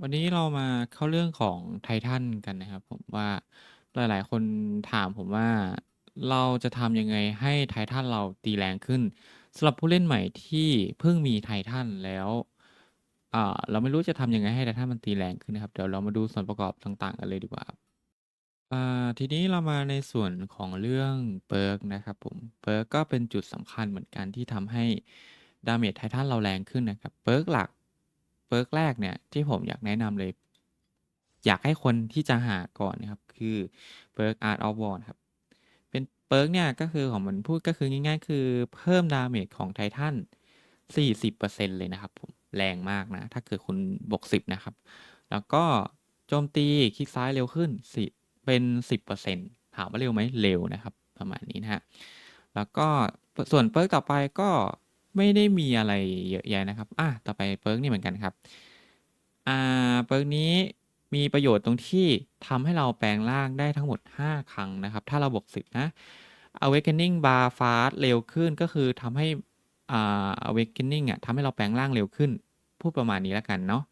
วันนี้เรามาเข้าเรื่องของไททันกันนะครับผมว่าหลายๆ คนถามผมว่าเราจะทำยังไงให้ไททันเราตีแรงขึ้นสำหรับผู้เล่นใหม่ที่เพิ่งมีไททันแล้วอ่าเราไม่รู้จะทำยังไงให้ไททันมันตีแรงขึ้นนะครับ เดี๋ยวเรามาดูส่วนประกอบต่างๆ กันเลยดีกว่าครับอ่าทีนี้เรามาในส่วนของเรื่องเปิร์กนะครับผมเปิร์กก็เป็นจุดสำคัญเหมือนกันที่ทำให้ดาเมจไททันเราแรงขึ้นนะครับเปิร์กหลัก เปิร์กแรกเนี่ยที่ผมอยากแนะนำเลย อยากให้คนที่จะหาก่อนนะครับ คือเปิร์ก Art of War ครับ เป็นเปิร์กเนี่ยก็คือของมันพูดก็คือง่ายๆ คือเพิ่มดาเมจของไททัน40%เลยนะครับผมแรงมากนะ ถ้าเกิดคุณบวก10 นะครับ แล้วก็โจมตีคลิกซ้ายเร็วขึ้นสิเป็น 10%ถามว่าเร็วไหมเร็วนะครับ ประมาณนี้นะฮะแล้วก็ส่วนเปิร์กต่อไปก็ ไม่ได้มีอะไรเยอะแยะนะครับ อะ ต่อไปเปิร์กนี่เหมือนกันครับ อ่า เปิร์กนี้มีประโยชน์ตรงที่ทำให้เราแปลงร่างได้ทั้งหมด 5 ครั้งนะครับ ถ้าเราบวก10 นะ awakening bar fast เร็วขึ้นก็คือทำให้ อ่า awakening อะทำให้เราแปลงร่างเร็วขึ้น พูดประมาณนี้แล้วกันเนาะ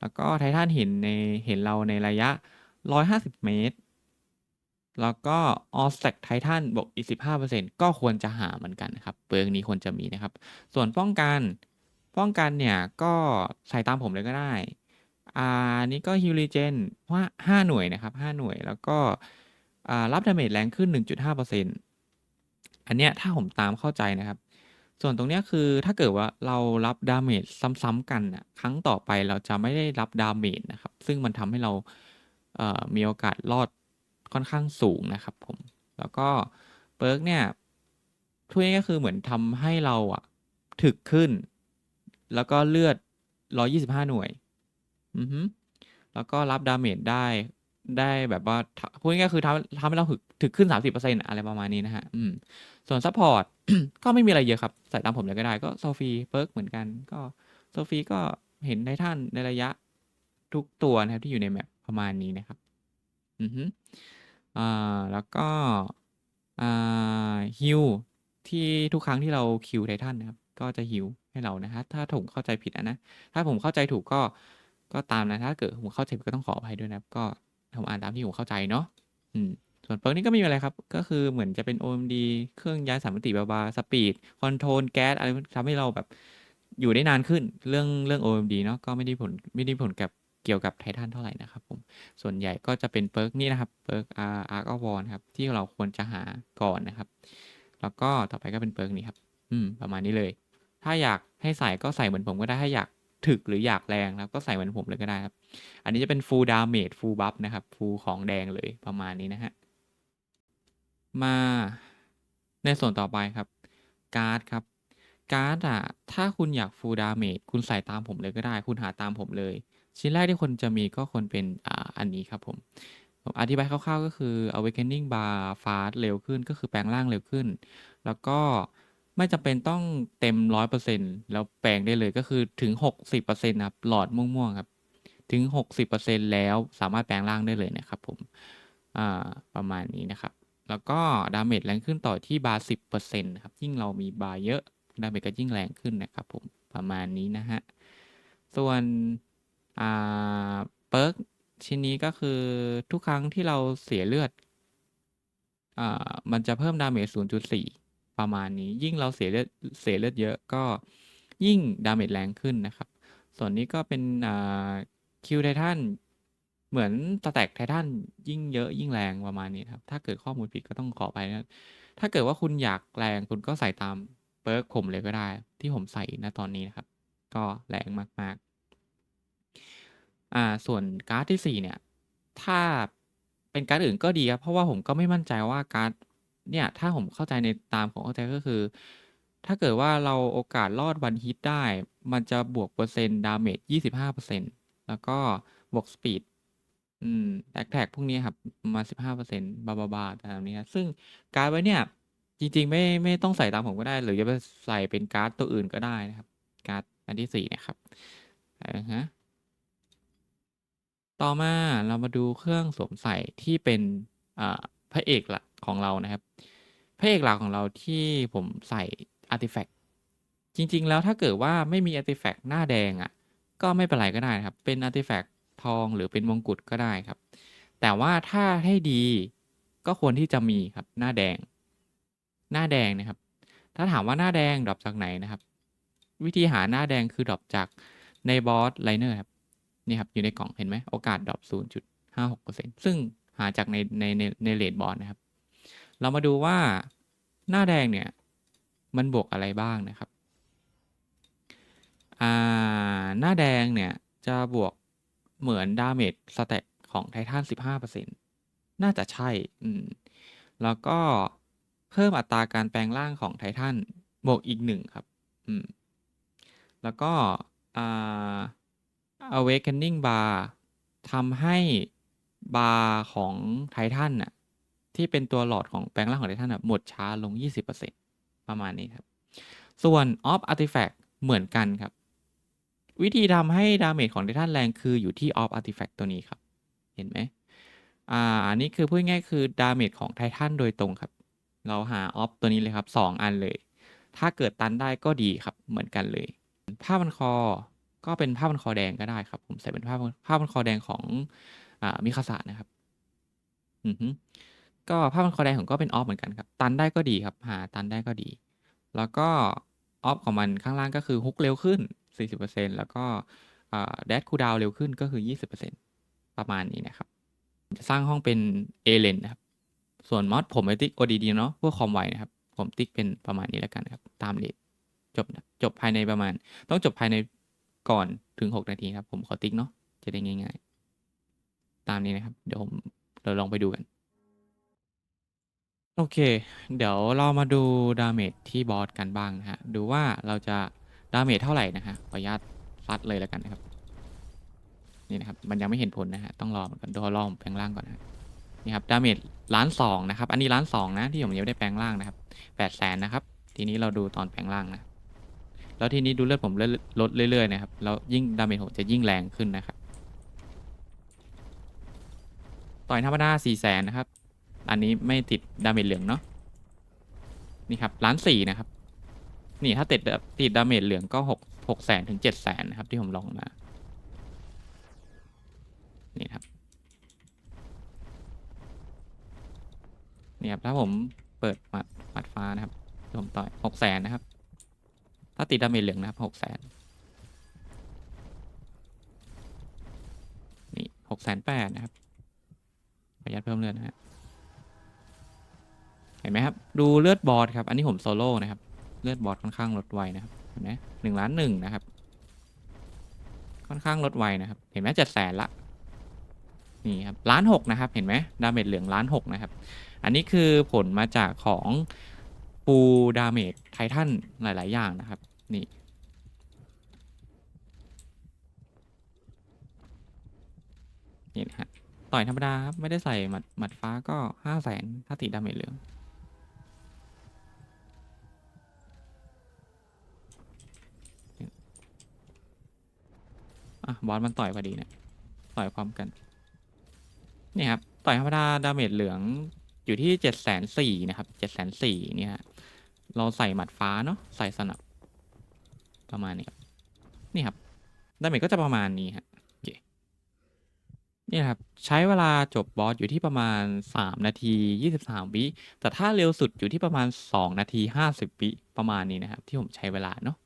แล้วก็ไททันเห็นในเห็นเราในระยะ 150 เมตร แล้วก็ all stack titan บวกอีก 15%ก็ควรจะหาเหมือนกันนะครับเปิร์กนี้ควรจะมีนะครับ ส่วนป้องกัน ป้องกันเนี่ย ก็ใส่ตามผมเลยก็ได้ อ่านี้ก็ฮิลลีเจนว่า5หน่วยนะครับ 5 หน่วย แล้วก็รับดาเมจแรงขึ้น 1.5%อันเนี้ยถ้าผมตามเข้าใจนะครับ ส่วนตรงเนี้ยคือถ้าเกิดว่าเรารับดาเมจซ้ำๆกันน่ะครั้งต่อไปเราจะไม่ได้รับดาเมจนะครับ ซึ่งมันทำให้เรามีโอกาสรอด ค่อนข้างสูงนะครับผม แล้วก็เปิร์กเนี่ยพูดง่ายก็คือเหมือนทำให้เราอะถึกขึ้น แล้วก็เลือด 125 หน่วย อือฮึแล้วก็รับดาเมจได้ได้แบบว่าทพูดง่ายๆคือทำทำให้เราถึกถึกขึ้น 30%อะไรประมาณนี้นะฮะ อืม ส่วนซัพพอร์ต ก็ไม่มีอะไรเยอะครับ ใส่ตามผมเลยก็ได้ ก็โซฟีเปิร์กเหมือนกัน ก็โซฟีก็เห็นไททันในระยะทุกตัวนะครับที่อยู่ในแมปประมาณนี้นะครับ อือฮึ อ่า แล้วก็ อ่าฮิวที่ทุกครั้งที่เราคิวไททันนะครับ ก็จะฮิวให้เรานะฮะถ้าผมเข้าใจผิดอะนะ ถ้าผมเข้าใจถูกก็ ก็ตามนะ ถ้าเกิดผมเข้าใจผิดก็ต้องขออภัยด้วยนะครับ ก็ผมอ่านตามที่ผมเข้าใจเนาะ อืม ส่วนเปิร์กนี้ก็ไม่มีอะไรครับ ก็คือเหมือนจะเป็น OMD เครื่องย้ายสามมิติบาๆสปีด คอนโทรล แก๊ส อะไรทำให้เราแบบอยู่ได้นานขึ้น เรื่อง เรื่อง OMD เนาะ ก็ไม่ได้ผล ไม่ได้ผลกับ เกี่ยวกับไททันเท่าไหร่นะครับผม ส่วนใหญ่ก็จะเป็นเปิร์กนี่นะครับเปิร์ก Arc of War นครับที่เราควรจะหาก่อนนะครับ แล้วก็ต่อไปก็เป็นเปิร์กนี้ครับอืมประมาณนี้เลย ถ้าอยากให้ใส่ก็ใส่เหมือนผมก็ได้ถ้าอยากถึกหรืออยากแรงนะครับก็ใส่เหมือนผมเลยก็ได้ครับ อันนี้จะเป็น full damage full buff นะครับ full ของแดงเลยประมาณนี้นะฮะมาในส่วนต่อไปครับ การ์ดครับ การ์ดอะถ้าคุณอยาก full damage คุณใส่ตามผมเลยก็ได้ คุณหาตามผมเลย ชิ้นแรกที่คนจะมีก็ควรเป็นอ่าอันนี้ครับผมผมอธิบายคร่าวๆก็คือ awakening bar fast เร็วขึ้นก็คือแปลงร่างเร็วขึ้น แล้วก็ไม่จำเป็นต้องเต็ม 100%แล้วแปลงได้เลยก็คือถึง 60%นะครับหลอดม่วงๆครับถึง 60%แล้วสามารถแปลงร่างได้เลยนะครับผมประมาณนี้นะครับ แล้วก็ดาเมจแรงขึ้นต่อที่บาร์10%นะครับยิ่งเรามีบาร์เยอะดาเมจก็ยิ่งแรงขึ้นนะครับผมประมาณนี้นะฮะส่วน อ่าเปิร์กชิ้นนี้ก็คือทุกครั้งที่เราเสียเลือดอ่ามันจะเพิ่มดาเมจ 0.4 ประมาณนี้ ยิ่งเราเสียเลือดเสียเลือดเยอะก็ยิ่งดาเมจแรงขึ้นนะครับ ส่วนนี้ก็เป็นอ่าคิวไททันเหมือนสแต็กไททันยิ่งเยอะยิ่งแรงประมาณนี้ครับ ถ้าเกิดข้อมูลผิดก็ต้องขอไปนะ ถ้าเกิดว่าคุณอยากแรงคุณก็ใส่ตามเปิร์กผมเลยก็ได้ ที่ผมใส่ณตอนนี้นะครับ ก็แรงมากๆ อ่า ส่วนการ์ดที่ 4 เนี่ย ถ้าเป็นการ์ดอื่นก็ดีครับ เพราะว่าผมก็ไม่มั่นใจว่าการ์ดเนี่ย ถ้าผมเข้าใจในตามผมเข้าใจก็คือ ถ้าเกิดว่าเราโอกาสรอด one hit ได้ มันจะบวกเปอร์เซ็นต์ดาเมจ25%แล้วก็บวกสปีดอืมแท็กๆพวกนี้ครับประมาณ15%บาๆๆตามนี้ครับซึ่งการ์ดไว้เนี่ย จริง ๆ ไม่ไม่ต้องใส่ตามผมก็ได้ หรือจะไปใส่เป็นการ์ดตัวอื่นก็ได้นะครับ การ์ดอันที่4เนี่ยครับอะฮะ ต่อมาเรามาดูเครื่องสวมใส่ที่เป็นอ่าพระเอกหลักของเรานะครับ พระเอกหลักของเราที่ผมใส่อาร์ติแฟกต์จริง ๆ แล้วถ้าเกิดว่าไม่มีอาร์ติแฟกต์หน้าแดงอะก็ไม่เป็นไรก็ได้นะครับ เป็นอาร์ติแฟกต์ทองหรือเป็นมงกุฎก็ได้ครับ แต่ว่าถ้าให้ดีก็ควรที่จะมีครับหน้าแดง หน้าแดงนะครับ ถ้าถามว่าหน้าแดงดรอปจากไหนนะครับ วิธีหาหน้าแดงคือดรอปจากในบอสไลเนอร์ครับ นี่ครับอยู่ในกล่องเห็นไหมโอกาสดรอป0.56%ซึ่งหาจากในในในในเลดบอสนะครับ เรามาดูว่าหน้าแดงเนี่ย มันบวกอะไรบ้างนะครับอ่าหน้าแดงเนี่ย จะบวกเหมือนดาเมจสเต็ตของไททัน15%น่าจะใช่อืมแล้วก็เพิ่มอัตราการแปลงร่างของไททันบวกอีกหนึ่งครับ อืม แล้วก็อ่า awakening bar ทำให้บาร์ของไททันน่ะที่เป็นตัวหลอดของแปลงร่างของไททันน่ะหมดช้าลง 20%ประมาณนี้ครับ ส่วน off artifact เหมือนกันครับ วิธีทำให้ดาเมจของไททันแรงคืออยู่ที่ off artifact ตัวนี้ครับ เห็นไหมอ่าอันนี้คือพูดง่ายคือดาเมจของไททันโดยตรงครับ เราหา off ตัวนี้เลยครับ 2 อันเลย ถ้าเกิดตันได้ก็ดีครับเหมือนกันเลย ผ้าพันคอ ก็เป็นผ้าพันคอแดงก็ได้ครับ ผมใส่เป็นผ้าผ้าพันคอแดงของอ่ามิคาสะนะครับ อือฮึก็ผ้าพันคอแดงผมก็เป็นออฟเหมือนกันครับ ตันได้ก็ดีครับ หาตันได้ก็ดี แล้วก็ออฟของมันข้างล่างก็คือฮุกเร็วขึ้น 40%แล้วก็อ่าแดดคูดาวเร็วขึ้นก็คือ 20%ประมาณนี้นะครับ จะสร้างห้องเป็นเอเลนนะครับ ส่วนมอดผมไม่ติ๊ก ODD เนาะเพื่อความไวนะครับ ผมติ๊กเป็นประมาณนี้แล้วกันครับ ตามเลทจบนะจบภายในประมาณ ต้องจบภายใน ก่อนถึง 6 นาทีครับ ผมขอติ๊กเนาะจะได้ง่าย ๆ ตามนี้นะครับ เดี๋ยวผมเราลองไปดูกัน โอเค เดี๋ยวเรามาดูดาเมจที่บอสกันบ้างนะฮะ ดูว่าเราจะดาเมจเท่าไหร่นะฮะขออนุญาตฟัดเลยแล้วกันนะครับ นี่นะครับ มันยังไม่เห็นผลนะฮะ ต้องรอมันก่อนดูรอผมแปลงร่างก่อนนะฮะนี่ครับ ดาเมจล้านสองนะครับ อันนี้ล้านสองนะที่ผมยังไม่ได้แปลงร่างนะครับแปดแสนนะครับ ทีนี้เราดูตอนแปลงร่างนะ แล้วทีนี้ดูเลือดผมเลื่อยลดเรื่อยๆนะครับ แล้วยิ่งดาเมจผมจะยิ่งแรงขึ้นนะครับ ต่อยธรรมดาสี่แสนนะครับ อันนี้ไม่ติดดาเมจเหลืองเนาะ นี่ครับล้านสี่นะครับ นี่ถ้าติดติดดาเมจเหลืองก็หกหกแสนถึงเจ็ดแสนนะครับ ที่ผมลองมา นี่ครับ นี่ครับถ้าผมเปิดหมัดหมัดฟ้านะครับผมต่อยหกแสนนะครับ ถ้าติดดาเมจเหลืองนะครับหกแสนนี่หกแสนแปดนะครับขออนุญาตเพิ่มเลือดนะฮะเห็นไหมครับ ดูเลือดบอสครับ อันนี้ผมโซโล่นะครับ เลือดบอสค่อนข้างลดไวนะครับ เห็นไหมหนึ่งล้านหนึ่งนะครับ ค่อนข้างลดไวนะครับ เห็นไหมเจ็ดแสนละ นี่ครับล้านหกนะครับ เห็นไหมดาเมจเหลืองล้านหกนะครับ อันนี้คือผลมาจากของ ปูดาเมจไททันหลาย ๆ อย่างนะครับ นี่ นี่นะฮะ ต่อยธรรมดาครับ ไม่ได้ใส่หมัดหมัดฟ้าก็ห้าแสนถ้าติดดาเมจเหลืองอะ บอสมันต่อยพอดีเนะี่ยต่อยพร้อมกัน นี่ครับ ต่อยธรรมดาดาเมจเหลือง อยู่ที่เจ็ดแสนสี่นะครับเจ็ดแสนสี่เนี่ยเราใส่หมัดฟ้าเนาะใส่สนับ ประมาณนี้ครับนี่ครับดาเมจก็จะประมาณนี้ฮะโอเคนี่ครับ ใช้เวลาจบบอสอยู่ที่ประมาณสามนาทียี่สิบสามวิแต่ถ้าเร็วสุดอยู่ที่ประมาณสองนาทีห้าสิบวิประมาณนี้นะครับ ที่ผมใช้เวลาเนาะ